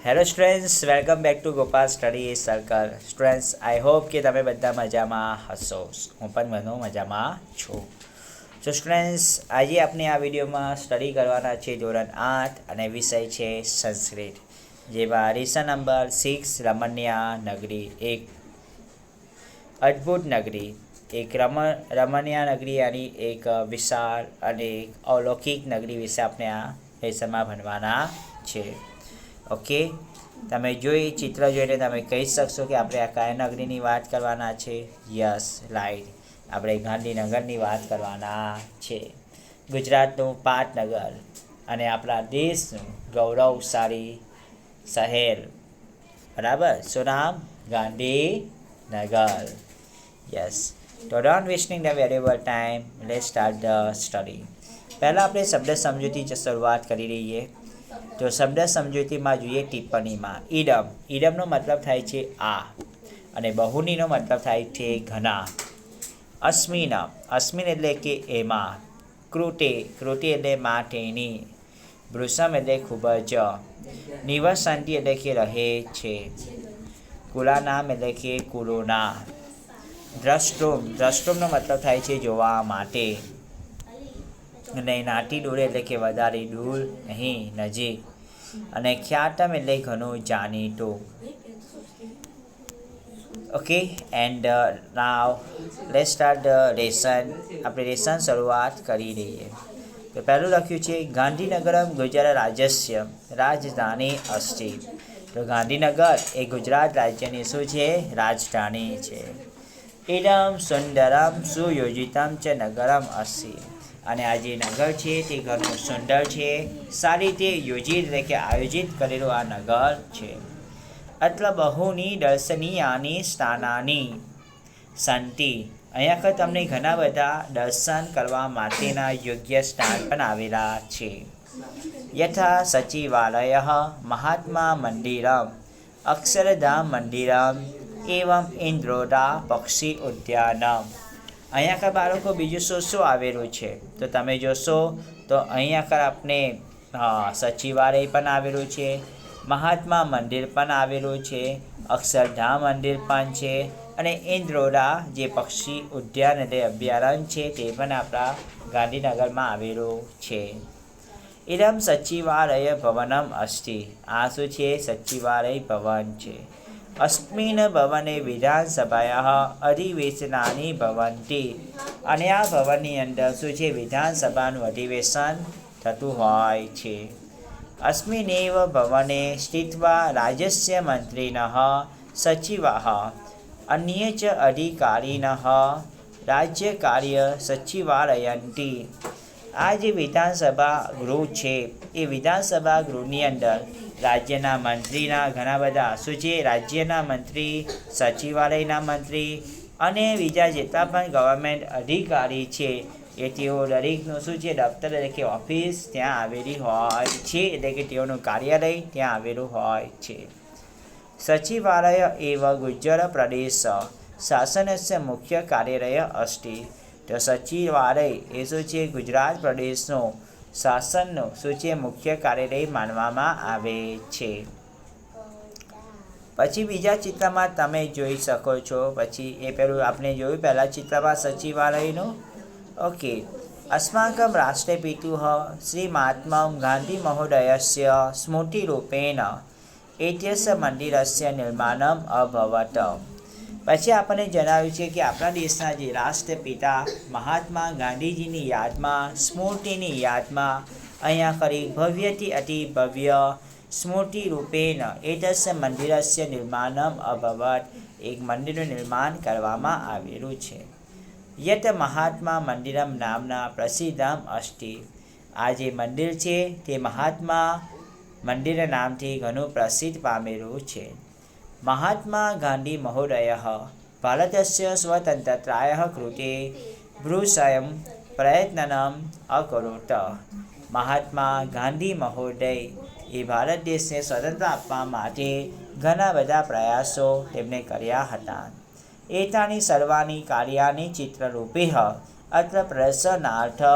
Hello friends welcome back to Gopal study circle friends I hope કે તમે બધા મજામાં હશો. હું પણ ઘણો મજામાં છું. સો સ્ટુડન્ટ્સ આજે આપણે આ વિડીયોમાં સ્ટડી કરવાના છે ધોરણ આઠ અને વિષય છે સંસ્કૃત, જેમાં રીસા નંબર સિક્સ રમણ્યા નગરી એક, અદ્ભુત નગરી એક, રમ, રમણ્યા નગરી આની એક વિશાળ અને એક અલૌકિક નગરી વિશે આપણે આ લેસનમાં ભણવાના છે. ઓકે? તમે જોઈ ચિત્ર જોઈને તમે કહી શકશો કે આપણે આ કયા નગરીની વાત કરવાના છે? યસ રાઈટ આપણે ગાંધીનગરની વાત કરવાના છે. ગુજરાતનું પાટનગર અને આપણા દેશનું ગૌરવશાળી શહેર. બરાબર? શું નામ? ગાંધીનગર. યસ. તો don't wasting the valuable time. Let start the study પહેલાં આપણે શબ્દ સમજૂતી શરૂઆત કરી રહીએ તો શબ્દ સમજૂતીમાં જોઈએ ટિપ્પણીમાં. ઈડમ. ઈડમનો મતલબ થાય છે આ. અને બહુનીનો મતલબ થાય છે ઘના. અશ્મિન. અસ્મિન એટલે કે એમાં. કૃતે કૃતિ એટલે માટેની. ભૃષમ એટલે ખૂબ જ. નિવસંતિ એટલે કે રહે છે. કુલાનામ એટલે કે કુલોના. દ્રષ્ટુમ. દ્રષ્ટુમનો મતલબ થાય છે જોવા માટે. અને નાટી દૂર એટલે કે વધારે દૂર નહીં, નજીક. અને ખ્યાતમ એટલે ઘણું જાણીતો. Okay and now let start lesson આપણે રેશન શરૂઆત કરી દઈએ. તો પહેલું લખ્યું છે, ગાંધીનગરમ ગુજરાત રાજ્યસ્ય રાજધાની અસ્તિ તો ગાંધીનગર એ ગુજરાત રાજ્યની શું છે? રાજધાની છે. ઇડમ સુંદરમ સુયોજિતમ ચ નગરમ અસ્તિ અને આ જે નગર છે તે ઘણું સુંદર છે. સારી રીતે યોજિત એટલે કે આયોજિત કરેલું આ નગર છે. અત્ર બહુની દર્શનીયાની સ્થાનાની શાંતિ અહીંયા આગળ તમને ઘણા બધા દર્શન કરવા માટેના યોગ્ય સ્થાન પણ આવેલા છે. યથા સચિવાલય મહાત્મા મંદિરમ, અક્ષરધામ મંદિરમ, એવમ ઇન્દ્રોડા પક્ષી ઉદ્યાનમ. અહીંયા આગળ બાળકો બીજું શું શું આવેલું છે? તો તમે જોશો, તો અહીંયા આગળ આપણે સચિવાલય પણ આવેલું છે, મહાત્મા મંદિર પણ આવેલું છે, અક્ષરધામ મંદિર પણ છે, અને ઇન્દ્રોડા જે પક્ષી ઉદ્યાન એટલે અભયારણ્ય છે તે પણ આપણા ગાંધીનગરમાં આવેલું છે. ઇરમ સચિવાલય ભવનમ અસ્તિ. આ શું છે? સચિવાલય ભવન છે. અસ્મિન ભવને વિધાનસભાયા અધિવેશનાની ભવંતી અને આ ભવનની અંદર શું છે વિધાનસભાનું અધિવેશન થતું હોય છે અસ્મિનેવ ભવને સ્થિત્વા રાજ્યસ્ય મંત્રીન સચિવા અન્ય ચ અધિકારીન રાજ્યકાર્ય સચિવાલયંતી આ જે વિધાનસભા ગૃહ છે એ વિધાનસભા ગૃહની અંદર રાજ્યના મંત્રીના ઘણા બધા શું છે. રાજ્યના મંત્રી, સચિવાલયના મંત્રી અને બીજા જેટલા પણ ગવર્મેન્ટ અધિકારી છે એ તેઓ દરેકનું શું છે? દફતર એટલે કે ઓફિસ ત્યાં આવેલી હોય છે. એટલે કે તેઓનું કાર્યાલય ત્યાં આવેલું હોય છે. સચિવાલય એવ ગુજરાત પ્રદેશ શાસનસ્ય મુખ્ય કાર્યાલય અસ્તિ તો સચિવાલય એ શું છે? ગુજરાત પ્રદેશનું શાસનનો સૂચિએ મુખ્ય કાર્યલય માનવામાં આવે છે. પછી બીજા ચિત્રમાં તમે જોઈ શકો છો. પછી એ પેલું આપણે જોયું, પહેલાં ચિત્રમાં સચિવાલયનું. ઓકે અસ્માકમ રાષ્ટ્રપિતુ શ્રી મહાત્મા ગાંધી મહોદયસ્ય સ્મૃતિરૂપેણ. એત્યસ્ય મંદિરસ્ય નિર્માણમ અભવત. પછી આપણને જણાવ્યું છે કે આપણા દેશના જે રાષ્ટ્રપિતા મહાત્મા ગાંધીજીની યાદમાં, સ્મૃતિની યાદમાં અહીંયા કરી ભવ્યથી અતિ ભવ્ય સ્મૃતિ રૂપેણ એતસ મંદિરસ્ય નિર્માણમ અભવત, એક મંદિરનું નિર્માણ કરવામાં આવેલું છે. યત મહાત્મા મંદિરમ નામના પ્રસિદ્ધમ અષ્ટિ આ જે મંદિર છે તે મહાત્મા મંદિરના નામથી ઘણું પ્રસિદ્ધ પામેલું છે. મહાત્મા ગાંધી મહોદય ભારતસ્ય સ્વતંત્રતાય કૃતે ભૃસયમ પ્રયત્નમ અકરોત મહાત્મા ગાંધી મહોદય એ ભારત દેશને સ્વતંત્ર આપવા માટે ઘણા બધા પ્રયાસો તેમણે કર્યા હતા એતાની સર્વાની કાર્યાની ચિત્રરૂપે અત્ર પ્રદર્શનાર્થ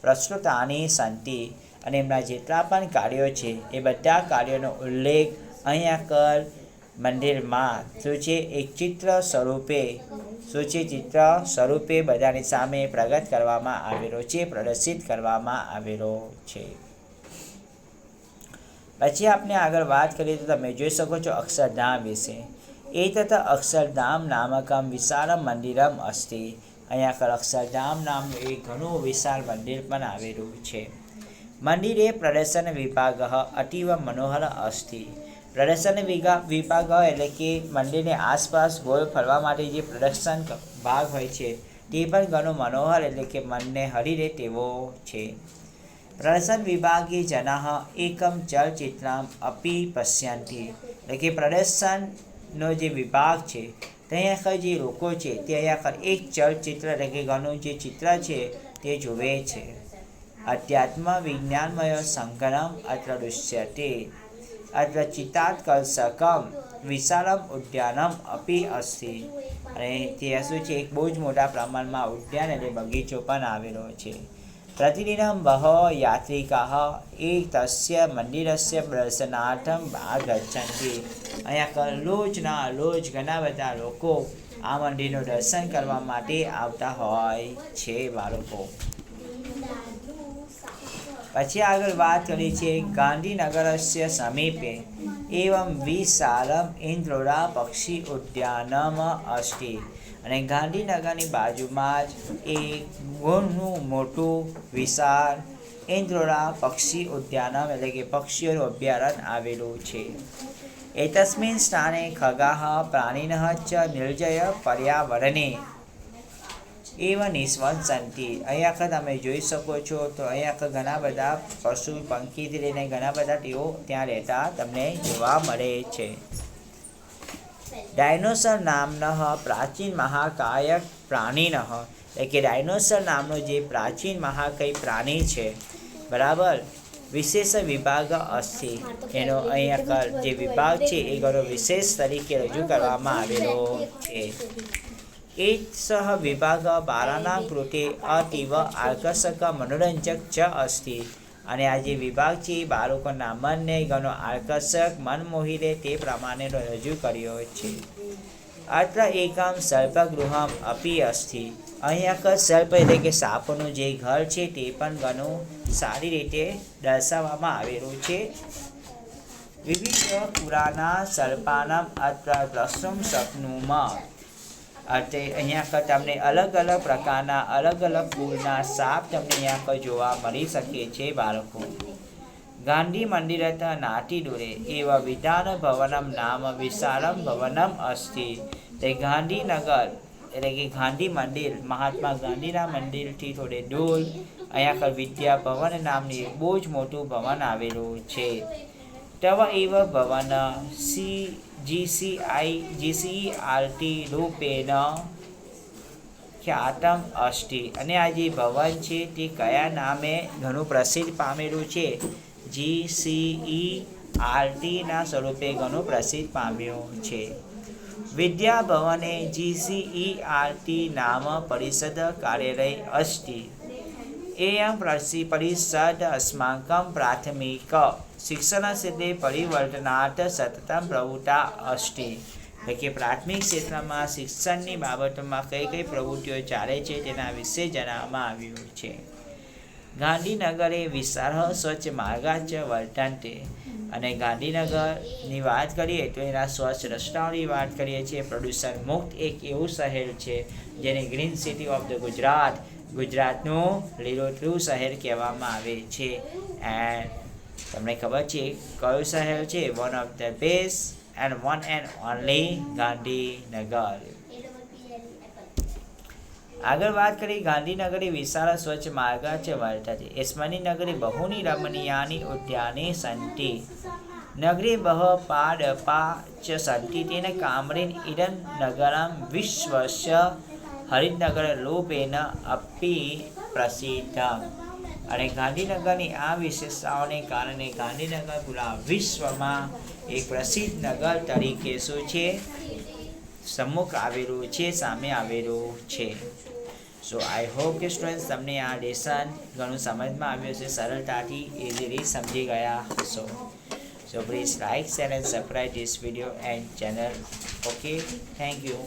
પ્રસ્તુતાની સંતિ અને એમના જેટલા પણ કાર્યો છે એ બધા કાર્યોનો ઉલ્લેખ અહીંયા કર મંદિરમાં શું છે એક ચિત્ર સ્વરૂપે શું છે ચિત્ર સ્વરૂપે બધાની સામે પ્રગટ કરવામાં આવેલો છે, પ્રદર્શિત કરવામાં આવેલો છે. પછી આપણે આગળ વાત કરીએ તો તમે જોઈ શકો છો અક્ષરધામ વિશે. એ તથા અક્ષરધામ નામકમ વિશાળમ મંદિરમ અસ્તિ. અહીંયા આગળ અક્ષરધામ નામનું એક ઘણું વિશાળ મંદિર પણ આવેલું છે. મંદિરે પ્રદર્શન વિભાગ અતીવ મનોહર અસ્તિ. પ્રદર્શન વિભાગ વિભાગ એટલે કે મંદિરની આસપાસ ગોળ ફરવા માટે જે પ્રદર્શન ભાગ હોય છે, તે પણ ઘણો મનોહર એટલે કે મનને હરી રહે તેવો છે. પ્રદર્શન વિભાગે જનાહ એકમ ચલચિત્રમ અપી પશ્યંતી. એટલે કે પ્રદર્શનનો જે વિભાગ છે, ત્યાં આખર જે લોકો છે તે અહીંયા એક ચલચિત્ર એટલે કે ઘણું જે ચિત્ર છે, તે જુએ છે. અધ્યાત્મ વિજ્ઞાનમય સંગ્રામ અત્ર દૃશ્યતે. અત્ર કલસકમ વિશાળમ ઉદ્યાનમ અપી અસ્તિ અને ત્યાં શું છે એક બહુ જ મોટા પ્રમાણમાં ઉદ્યાન અને બગીચો પણ આવેલો છે પ્રતિદિનમ બહો યાત્રિકા એ તસ્ય મંદિરસ્ય દર્શનાર્થમ આગચ્છન્તિ અહીંયા રોજના રોજ ઘણા બધા લોકો આ મંદિરનું દર્શન કરવા માટે આવતા હોય છે બાળકો પછી આગળ વાત કરી છે ગાંધીનગરસ્ય સમીપે. એવમ વિશાલમ ઇન્દ્રોડા પક્ષી ઉદ્યાનમ અસ્તિ અને ગાંધીનગરની બાજુમાં જ એક ઘણું મોટું વિશાળ ઇન્દ્રોડા પક્ષી ઉદ્યાનમ એટલે કે પક્ષીઓનું અભયારણ્ય આવેલું છે. એતસ્મિન સ્થાને ખગાહ પ્રાણીન ચ નિર્જય પર્યાવરણે એવ શાંતિ. અહીંયા આગળ તમે જોઈ શકો છો તો અહીંયા આગળ ઘણા બધા પશુ પંખીથી લઈને ઘણા બધા તેઓ ત્યાં રહેતા તમને જોવા મળે છે. ડાયનોસર નામન પ્રાચીન મહાકાયક પ્રાણીન. એટલે કે ડાયનોસર નામનો જે પ્રાચીન મહાકાય પ્રાણી છે. બરાબર? વિશેષ વિભાગ અસ્થિ. એનો અહીંયા જે વિભાગ છે એ ઘણો વિશેષ તરીકે રજૂ કરવામાં આવેલો છે. એ સહ વિભાગ બાળાના अतीव આકર્ષક મનોરંજક ચ અસ્તિ અને આ જે વિભાગ છે એ બાળકોના મનને ઘણો આકર્ષક મન મોહી લે તે પ્રમાણેનો રજૂ કર્યો છે. અત્ર એકમ સર્પગૃહમ અપી અસ્થિ. અહીંયા આગળ સર્પ એટલે કે સાપનું જે ઘર છે તે પણ ઘણું સારી રીતે દર્શાવવામાં આવેલું છે. વિવિધ પુરાના સર્પાનામ અત્ર દ્રષ્ટુમ શક્નુમાં એટલે અહીંયા આગળ તમને અલગ અલગ પ્રકારના, અલગ અલગ કુળના સાપ તમને અહીંયા આગળ જોવા મળી શકે છે બાળકો. ગાંધી મંદિરત નાટી દૂરે એવા વિધાન ભવનમ નામ વિશાળમ ભવનમ અસ્થિ તે ગાંધીનગર, એટલે કે ગાંધી મંદિર, મહાત્મા ગાંધીના મંદિરથી થોડે દૂર, અહીંયા આગળ વિદ્યા ભવન નામની બહુ જ મોટું ભવન આવેલું છે. તવ એવ ભવન સી જીસીઆઈ જીસીઆરટી રૂપેન ખ્યાતમ અષ્ટિ. અને આ જે ભવન છે તે કયા નામે ઘણું પ્રસિદ્ધ પામેલું છે? જીસીઈ આરટીના સ્વરૂપે ઘણું પ્રસિદ્ધ પામ્યું છે. વિદ્યાભવને જીસીઈ આરટી નામ પરિષદ કાર્યાલય અષ્ટિ. એમ પરિષદ અસ્માકમ પ્રાથમિક શિક્ષણક્ષેત્રે પરિવર્તનાર્થ સતતમ પ્રવૃત્તા અષ્ટિ. એટલે કે પ્રાથમિક ક્ષેત્રમાં શિક્ષણની બાબતોમાં કઈ કઈ પ્રવૃત્તિઓ ચાલે છે તેના વિશે જણાવવામાં આવ્યું છે. ગાંધીનગરે વિશાળ સ્વચ્છ માર્ગાચ વર્તનતે અને ગાંધીનગરની વાત કરીએ તો એના સ્વચ્છ રસ્તાઓની વાત કરીએ છીએ, પ્રદૂષણ મુક્ત એક એવું શહેર છે જેને green city of the Gujarat, ગુજરાતનું લીલોતરું શહેર કહેવામાં આવે છે. એન્ડ તમને ખબર છે કયું શહેર છે? One of the best and one and only Gandhinagar. આગળ વાત કરીએ ગાંધીનગરી વિશાળ સ્વચ્છ માર્ગ છે વાર્તા છે નગરી બહુની રમણીયાની ઉદ્યાની સંતિ નગરી બહ પાડ ચ સંતિ તેને કામરીન ઈડન નગરમ વિશ્વસ્ય હરિનગર લોપેન અપી પ્રસિદ્ધ અને ગાંધીનગરની આ વિશેષતાઓને કારણે ગાંધીનગર પૂરા વિશ્વમાં એક પ્રસિદ્ધ નગર તરીકે શું છે? સમ્મુખ આવેલું છે, સામે આવેલું છે. સો આઈ હોપ કે સ્ટુડન્ટ્સ તમને આ લેસન ઘણું સમજમાં આવ્યું છે સરળતાથી ઇઝીલી સમજી ગયા હશો. So please like share and subscribe this video and channel okay thank you.